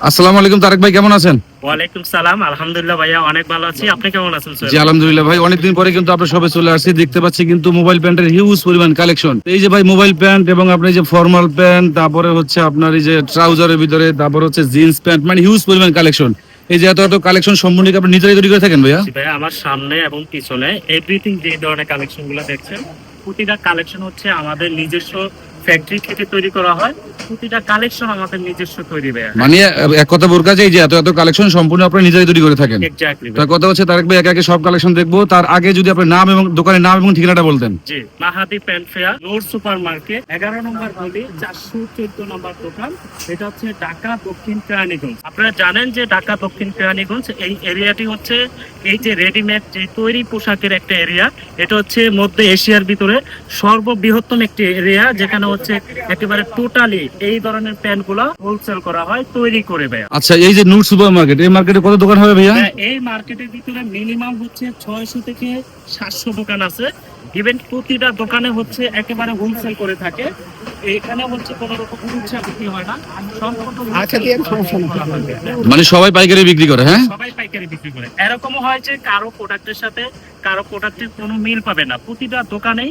আসসালামু আলাইকুম তারেক ভাই কেমন আছেন? ওয়ালাইকুম সালাম আলহামদুলিল্লাহ ভাইয়া অনেক ভালো আছি। আপনি কেমন আছেন জি আলহামদুলিল্লাহ ভাই অনেকদিন পরে কিন্তু আপনার সবে চলে আসছি দেখতে পাচ্ছি কিন্তু মোবাইল প্যান্টের হিউজ পরিমাণ কালেকশন এই যে ভাই মোবাইল প্যান্ট এবং আপনার যে ফর্মাল প্যান্ট তারপরে হচ্ছে আপনার এই যে ট্রাউজারের ভিতরে তারপরে হচ্ছে জিন্স প্যান্ট মানে হিউজ পরিমাণ কালেকশন এই যে এত এত কালেকশন সম্পূর্ণ আপনি নিজেরাই তৈরি করে থাকেন ভাইয়া? ভাইয়া আমার সামনে এবং পিছনে এভরিথিং যে ধরনের কালেকশনগুলো দেখছেন প্রতিটা কালেকশন হচ্ছে আমাদের নিজস্ব ফ্যাক্টরি থেকে তৈরি করা হয় প্রতিটা কালেকশন আমাদের নিজস্ব তৈরি ভাইয়া মানে এক কথা যে এত এত কালেকশন সম্পূর্ণ আপনি নিজেরাই তৈরি করে থাকেন। এক্স্যাক্টলি তার কথা হচ্ছে তারেক ভাই একে একে সব কালেকশন দেখব তার আগে যদি আপনার নাম এবং দোকানের নাম এবং ঠিকানাটা বলতেন। জি মাহাদি প্যান্ট ফেয়ার নোর সুপার মার্কেট এগারো নম্বর গলি চারশো চোদ্দ নম্বর দোকান। এটা হচ্ছে ঢাকা দক্ষিণ কেরানীগঞ্জ। আপনারা জানেন যে ঢাকা দক্ষিণ কেরানীগঞ্জ এই এরিয়াটি হচ্ছে এই যে রেডিমেড যে তৈরি পোশাকের একটা এরিয়া এটা হচ্ছে মধ্য এশিয়ার ভিতরে সর্ববৃহত্তম একটি এরিয়া যেখানে হচ্ছে একেবারে টোটালি এই ধরনের প্যান্টগুলা হোলসেল করা হয় তৈরি করে দেয়। আচ্ছা এই যে নূর সুপার মার্কেট এই মার্কেটে কত দোকান হবে ভাইয়া? হ্যাঁ, এই মার্কেটের ভিতরে মিনিমাম হচ্ছে ছয়শো থেকে সাতশো দোকান আছে। ইভেন প্রতিটা দোকানে হচ্ছে একেবারে হোলসেল করে থাকে। হয় আচ্ছা। মানে সবাই পাইকারি বিক্রি করে হ্যাঁ? সবাই পাইকারি বিক্রি করে। এরকমও হয় যে কারও প্রোডাক্টের সাথে কারও প্রোডাক্টের কোনো মিল পাবে না। প্রতিটা দোকানেই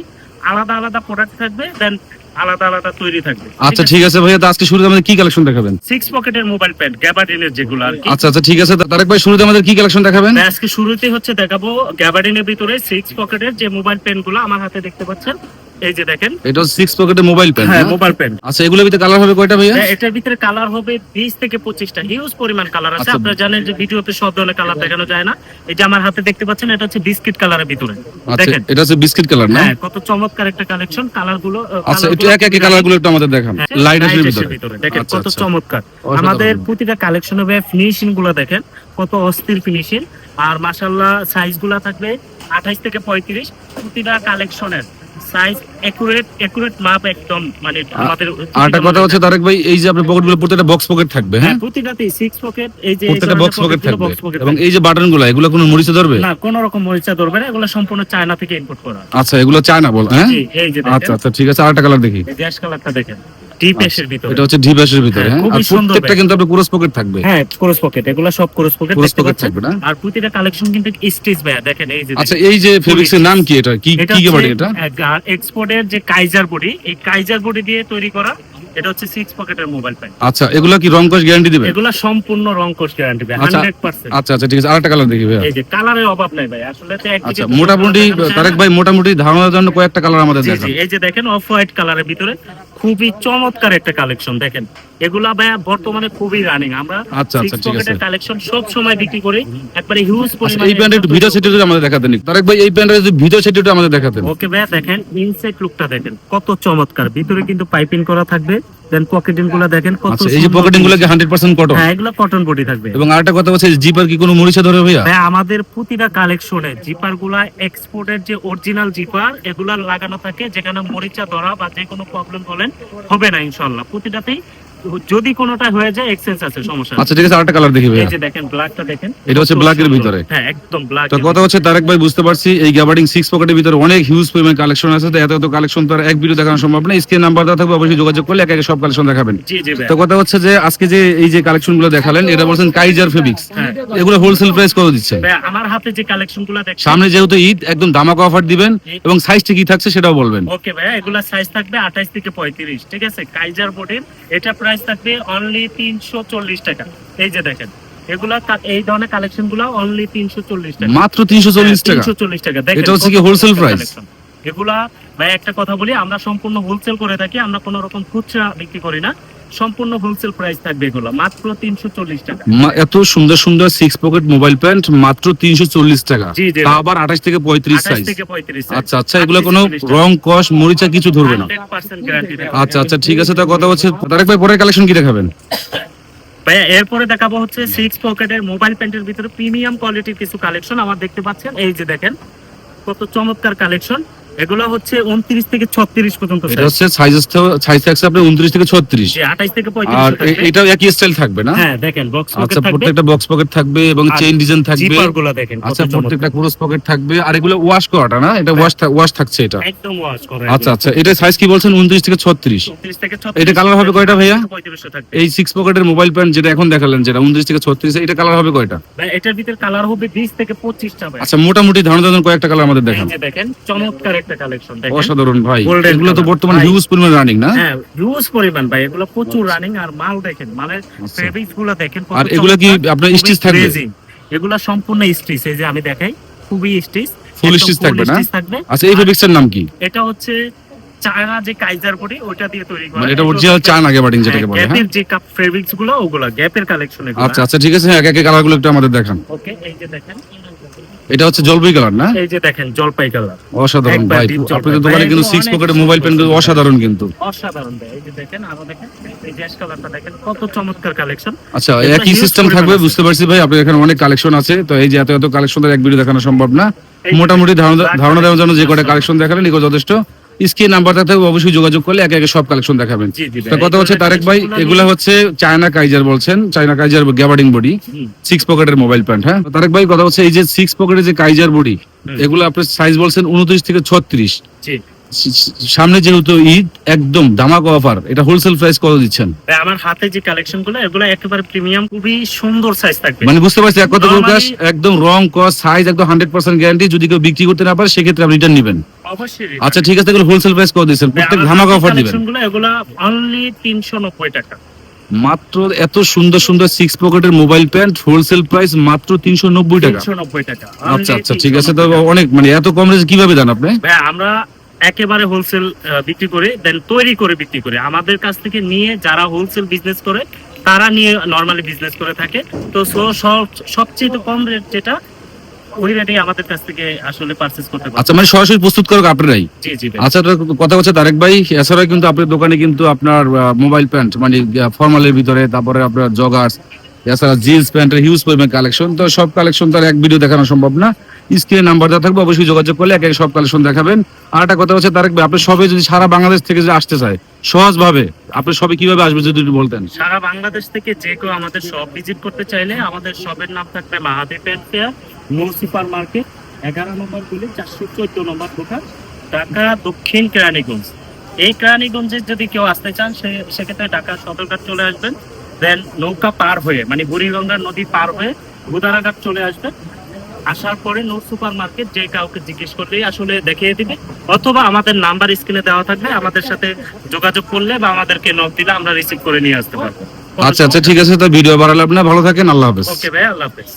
আলাদা আলাদা প্রোডাক্ট থাকবে দেন আলাদা আলাদা তৈরি থাকবে। আচ্ছা ঠিক আছে ভাইয়া আজকে শুরুতে আমাদের কি কালেকশন দেখাবেন? সিক্স পকেটের মোবাইল প্যান্ট গ্যাবার্ডিনের যেগুলো আর আচ্ছা আচ্ছা ঠিক আছে তারেক ভাই শুরুতে আমাদের কি কালেকশন দেখাবেন? আজকে শুরুতে হচ্ছে দেখাবো গ্যাবার্ডিনের ভিতরে সিক্স পকেটের যে মোবাইল পেনগুলো আমার হাতে দেখতে পাচ্ছেন। এই যে দেখেন। এটা সিক্স পকেটে মোবাইল হ্যাঁ মোবাইল আচ্ছা এগুলোর ভিতরে কালার হবে কয়টা ভাইয়া? এটার ভিতরে কালার হবে বিশ থেকে পঁচিশটা হিউজ পরিমাণ কালার আছে। আচ্ছা। আপনারা জানেন যে ভিডিওতে সব ধরনের কালার দেখানো যায় না। এই যে আমার হাতে দেখতে পাচ্ছেন এটা হচ্ছে বিস্কিট কালারের ভিতরে। আচ্ছা দেখেন। এটা হচ্ছে বিস্কিট কালার না? হ্যাঁ কত চমৎকার একটা কালেকশন কালারগুলো আচ্ছা একটু এক এক খুবই কালারগুলো একটু আমাদের দেখান। হ্যাঁ, লাইটের এসে ভিতরে। দেখেন আচ্ছা, কত। চমৎকার। আমাদের প্রতিটা কালেকশন হবে ফিনিশিংগুলো দেখেন। কত অস্থির ফিনিশিং আর মাশাল্লাহ সাইজগুলা থাকবে আঠাইশ থেকে পঁয়ত্রিশ প্রতিটা কালেকশনের সাইজ একুরেট একুরেট মাপ একদম মানে আমাদের আর কথা হচ্ছে তারেক ভাই এই যে আপনার পকেট প্রত্যেকটা বক্স পকেট থাকবে হ্যাঁ? হ্যাঁ সিক্স পকেট এই যে প্রত্যেকটা বক্স পকেট থাকবে। এবং এই যে বাটনগুলো এগুলো কোনো মরিচা ধরবে? না কোন রকম মরিচা ধরবে না এগুলো সম্পূর্ণ চায়না থেকে ইম্পোর্ট করা। আচ্ছা এগুলো চায়না বল হ্যাঁ? আচ্ছা আচ্ছা ঠিক আছে আরেকটা কালার দেখি। গ্যাস কালারটা দেখেন। ডিপ এসের ভিতরে। এটা হচ্ছে ডিভাইসের ভিতরে হ্যাঁ, হ্যাঁ? আর প্রত্যেকটা কিন্তু আপনার ক্রস পকেট থাকবে। হ্যাঁ ক্রস পকেট এগুলো সব ক্রস পকেট ক্রস পকেট থাকবে না? আর প্রতিটা কালেকশন কিন্তু স্টিচ ভাইয়া দেখেন এই যে আচ্ছা এই যে ফেব্রিক্স এর নাম কি এটা কি কি বডি এটা? এক্সপোর্টের যে কাইজার বডি এই কাইজার বডি দিয়ে তৈরি করা এটা হচ্ছে সিক্স পকেটের মোবাইল প্যান আচ্ছা এগুলা কি রং গ্যারান্টি দিবে? এগুলা সম্পূর্ণ রং গ্যারান্টি ভাই আচ্ছা, হান্ড্রেড পার্সেন্ট আচ্ছা আচ্ছা ঠিক আছে আরেকটা কালার দেখি ভাইয়া। এই যে কালারের অভাব নাই ভাই আসলে তো আচ্ছা মোটামুটি তারেক ভাই মোটামুটি ধারণার জন্য কয়েকটা কালার আমাদের জি দেখান। জি এই যে দেখেন অফ হোয়াইট কালারের ভিতরে খুবই চমৎকার একটা কালেকশন দেখেন। এগুলা ভাইয়া বর্তমানে খুবই রানিং আমরা আচ্ছা, আচ্ছা, ঠিক আছে। কালেকশন সব সময় বিক্রি করি একবারে হিউজ আচ্ছা পরিমাণে এই প্যান্টের ভিডিও সেটটা আমাদের দেখাতেন তারেক ভাই এই প্যান্টের যদি ভিডিও সেটটা আমাদের দেখাতেন ওকে ভাইয়া দেখেন ইনসাইড লুকটা দেখেন কত চমৎকার। ভিতরে কিন্তু পাইপিং করা থাকবে দেন পকেটিংগুলো দেখেন কত আচ্ছা এই যে পকেটিংগুলো কি 100% কটন হ্যাঁ এগুলো কটন বডি থাকবে। এবং আরেকটা কথা হচ্ছে জিপার কি কোনো মরিচা ধরে ভাইয়া? হ্যাঁ আমাদের প্রতিটা কালেকশনে জিপারগুলা এক্সপোর্টের যে অরিজিনাল জিপার এগুলা লাগানো থাকে যেখানে মরিচা ধরা বা যে কোনো প্রবলেম বলেন হবে না ইনশাল্লাহ প্রতিটাতেই যদি কোনোটা হয়ে যায় এক্সচেঞ্জ আছে সমস্যা আচ্ছা ঠিক আছে আরেকটা কালার দেখি এই যে দেখেন ব্ল্যাকটা দেখেন। এটা হচ্ছে কত ভিতরে। হ্যাঁ একদম ব্ল্যাক তো কথা হচ্ছে তারেক ভাই বুঝতে পারছি এই গ্যাবার্ডিং সিক্স পকেটের ভিতরে অনেক হিউজ পরিমাণ কালেকশন আছে তো এত এত কালেকশন তো আর এক ভিডিও দেখানো সম্ভব না। স্ক্রিন নাম্বার দেওয়া থাকবে অবশ্যই যোগাযোগ করলে এক একে সব কালেকশন দেখাবেন। জি জি তো কথা হচ্ছে যে আজকে যে এই যে কালেকশনগুলো দেখালেন এটা বলছেন কাইজার ফেব্রিক্স হ্যাঁ। এগুলো হোলসেল প্রাইস করে দিচ্ছেন ভাই, আমার হাতে যে কালেকশনগুলা দেখছেন সামনে যেহেতু ঈদ একদম ধামাকা অফার দিবেন এবং সাইজটা কি থাকছে সেটাও বলবেন। ওকে এগুলা সাইজ থাকবে আঠাইশ থেকে পঁয়ত্রিশ ঠিক আছে? কাইজার বোর্ডের এটা প্রাইস থাকবে অনলি তিনশো চল্লিশ টাকা। এই যে দেখেন এগুলা এই ধরনের কালেকশনগুলা অনলি তিনশো চল্লিশ টাকা। মাত্র তিনশো চল্লিশ টাকা। তিনশো চল্লিশ টাকা। দেখেন এটা হচ্ছে কি। এগুলা ভাই একটা কথা বলি আমরা সম্পূর্ণ হোলসেল করে থাকি আমরা কোনো রকম খুচরা বিক্রি করি না। সম্পূর্ণ হোলসেল প্রাইস থাকবে এগুলো। মাত্র তিনশো চল্লিশ টাকা। এত সুন্দর সুন্দর সিক্স পকেট মোবাইল প্যান্ট মাত্র তিনশো চল্লিশ টাকা। তা আবার আঠাশ থেকে পঁয়ত্রিশ সাইজ আচ্ছা আচ্ছা এগুলো কোনো রং কস মরিচা কিছু ধরবে না। আচ্ছা আচ্ছা ঠিক আছে তার কথা হচ্ছে তারেক ভাই পরের কালেকশন কি দেখাবেন? ভাইয়া এরপরে দেখাবো হচ্ছে সিক্স পকেটের মোবাইল প্যান্টের ভিতরে প্রিমিয়াম কোয়ালিটির কিছু কালেকশন আমার দেখতে পাচ্ছেন এই যে দেখেন কত চমৎকার কালেকশন এগুলো হচ্ছে উনত্রিশ থেকে ছত্রিশ পর্যন্ত এটা হচ্ছে সাইজ সাইজ থাকছে আপনার উনত্রিশ থেকে ছত্রিশ। যে আঠাইশ থেকে আর পঁয়ত্রিশ এ- এটাও একই স্টাইল থাকবে না? হ্যাঁ দেখেন বক্স আচ্ছা থাকবে। প্রত্যেকটা বক্স পকেট থাকবে এবং আর চেইন ডিজাইন থাকবে। দেখেন আচ্ছা প্রত্যেকটা ক্রস পকেট থাকবে। আর এগুলো ওয়াশ করাটা না? এটা ওয়াশ ওয়াশ থাকছে এটা। একদম ওয়াশ করে আচ্ছা আচ্ছা এটা সাইজ কি বলছেন? উনত্রিশ থেকে ছত্রিশ। উনত্রিশ থেকে এটা কালার হবে কয়টা ভাইয়া? এই সিক্স পকেটের মোবাইল প্যান্ট যেটা এখন দেখালেন যেটা উনত্রিশ থেকে ছত্রিশ এটা কালার হবে কয়টা? ভাই, এটার ভিতরে কালার হবে বিশ থেকে পঁচিশটা ভাই। আচ্ছা মোটামুটি ধারণা ধারণ কয়েকটা কালার আমাদের দেখান। দেখেন চমৎকার একটা কালেকশন দেখেন। অসাধারণ ভাই। এগুলো তো বর্তমানে হিউজ পরিমাণ রানিং না? হ্যাঁ হিউজ পরিমাণ ভাই। এগুলো প্রচুর রানিং আর মাল দেখেন মালের আচ্ছা। ফেব্রিক্সগুলো দেখেন আর এগুলো কি আপনার স্টিচ থাকবে? এগুলো সম্পূর্ণ স্টিচ এই যে আমি দেখাই খুবই স্টিচ Full stitch থাকবে না? আচ্ছা এই নাম কি? এটা হচ্ছে চায়না যে কাইজার বডি ওটা দিয়ে তৈরি করা। মানে এটা অরিজিনাল চায়না যেটাকে বলে হ্যাঁ? গ্যাপের যে কাপ ফেব্রিক্সগুলো ওগুলো গ্যাপের কালেকশন এগুলো। আচ্ছা আচ্ছা ঠিক আছে এক এক কালারগুলো একটু আমাদের দেখান। ওকে এই যে দেখেন। এটা হচ্ছে জলপাই কালার না? এই যে দেখেন জলপাই কালার। অসাধারণ ভাই আপনাদের দোকানে কিন্তু সিক্স পকেটে মোবাইল পেন কিন্তু অসাধারণ কিন্তু। অসাধারণ ভাই এই যে দেখেন আরও দেখেন এই যে কালারটা দেখেন কত চমৎকার কালেকশন আচ্ছা একই সিস্টেম থাকবে বুঝতে পারছি ভাই আপনাদের এখানে অনেক কালেকশন আছে তো এই যে এত এত কালেকশন এক ভিডিও দেখানো সম্ভব না। মোটামুটি ধারণা ধারণা দেওয়ার জন্য যে কটা কালেকশন দেখালেন এগুলো যথেষ্ট। স্ক্রিন নাম্বারটা থাকবে অবশ্যই যোগাযোগ করলে একে একে সব কালেকশন দেখাবেন। কথা হচ্ছে তারেক ভাই এগুলো হচ্ছে চায়না কাইজার বলছেন China Kaiser gabardine body six পকেটের মোবাইল প্যান্ট হ্যাঁ? তারেক ভাই কথা হচ্ছে এই যে সিক্স পকেটের যে কাইজার বডি এগুলো আপনার সাইজ বলছেন উনত্রিশ থেকে ছত্রিশ। সামনে যেহেতু ঈদ একদম ধামাক অফার এটা হোলসেল প্রাইস কত দিচ্ছেন? আমার হাতে যে কালেকশনগুলো এগুলো একেবারে প্রিমিয়াম খুবই সুন্দর সাইজ থাকবে। মানে বুঝতে পারছি এক কথা প্রকাশ একদম রং কস সাইজ একদম হান্ড্রেড পার্সেন্ট গ্যারান্টি যদি কেউ বিক্রি করতে না পারে সেক্ষেত্রে আপনি রিটার্ন নেবেন। অবশ্যই আচ্ছা ঠিক আছে হোলসেল প্রাইস কত দিচ্ছেন? প্রত্যেক ধামাক অফার দিবেন। এগুলো অনলি তিনশো নব্বই টাকা। মাত্র এত সুন্দর সুন্দর সিক্স পকেটের মোবাইল প্যান্ট হোলসেল প্রাইস মাত্র তিনশো নব্বই টাকা। তিনশো নব্বই টাকা। আচ্ছা আচ্ছা ঠিক আছে তো অনেক মানে এত কম রেঞ্জ কীভাবে দেন আপনি? আমরা একেবারে হোলসেল বিক্রি করে দেন তৈরি করে বিক্রি করে। আমাদের কাছ থেকে নিয়ে যারা হোলসেল বিজনেস করে তারা নিয়ে নরমালি বিজনেস করে থাকে। তো সবচেয়ে কম রেট যেটা ওই রেটে আমাদের কাছ থেকে আসলে পারচেজ করতে পারে আচ্ছা মানে সরাসরি প্রস্তুত করো আপনারাই? জি জি আচ্ছা কথা হচ্ছে তারেক ভাই এছাড়াও কিন্তু আপনার দোকানে কিন্তু আপনার মোবাইল প্যান্ট মানে ফর্মালের ভিতরে তারপরে আপনার জগার্স এছাড়া জিন্স প্যান্টের হিউজ পরিমাণ কালেকশন তো সব কালেকশন তো এক ভিডিও দেখানো সম্ভব না। স্ক্রিনে নাম্বার দেওয়া থাকবে, অবশ্যই যোগাযোগ করলে এক এক সব কালেকশন দেখাবেন। আর একটা কথা হচ্ছে, তারেক আপনি সবে যদি সারা বাংলাদেশ থেকে যদি আসতে চায় সহজ ভাবে আপনি সবে কীভাবে আসবে যদি একটু বলতেন? সারা বাংলাদেশ থেকে যে কেউ আমাদের শপ ভিজিট করতে চাইলে আমাদের শপের নাম থাকবে Mahadev pant fair super market, এগারো নম্বর গুলি, চারশো চোদ্দ নম্বর দোকান ঢাকা দক্ষিণ কেরানীগঞ্জ। এই কেরানীগঞ্জে যদি কেউ আসতে চান, সে, সেক্ষেত্রে ঢাকা সদরঘাট চলে আসবেন দেন নৌকা পার হয়ে মানে বুড়িগঙ্গা নদী পার হয়ে গুদারাঘাট চলে আসবেন। আসার পরে নোট সুপার মার্কেট যে কাউকে জিজ্ঞেস করলেই আসলে দেখিয়ে দিবে। অথবা আমাদের নাম্বার স্ক্রিনে দেওয়া থাকবে আমাদের সাথে যোগাযোগ করলে বা আমাদেরকে নক দিলে আমরা রিসিভ করে নিয়ে আসতে পারব। আচ্ছা আচ্ছা ঠিক আছে তো ভিডিও বাড়ালাম না। ভালো থাকেন আল্লাহ হাফেজ। ওকে ভাই আল্লাহ হাফেজ।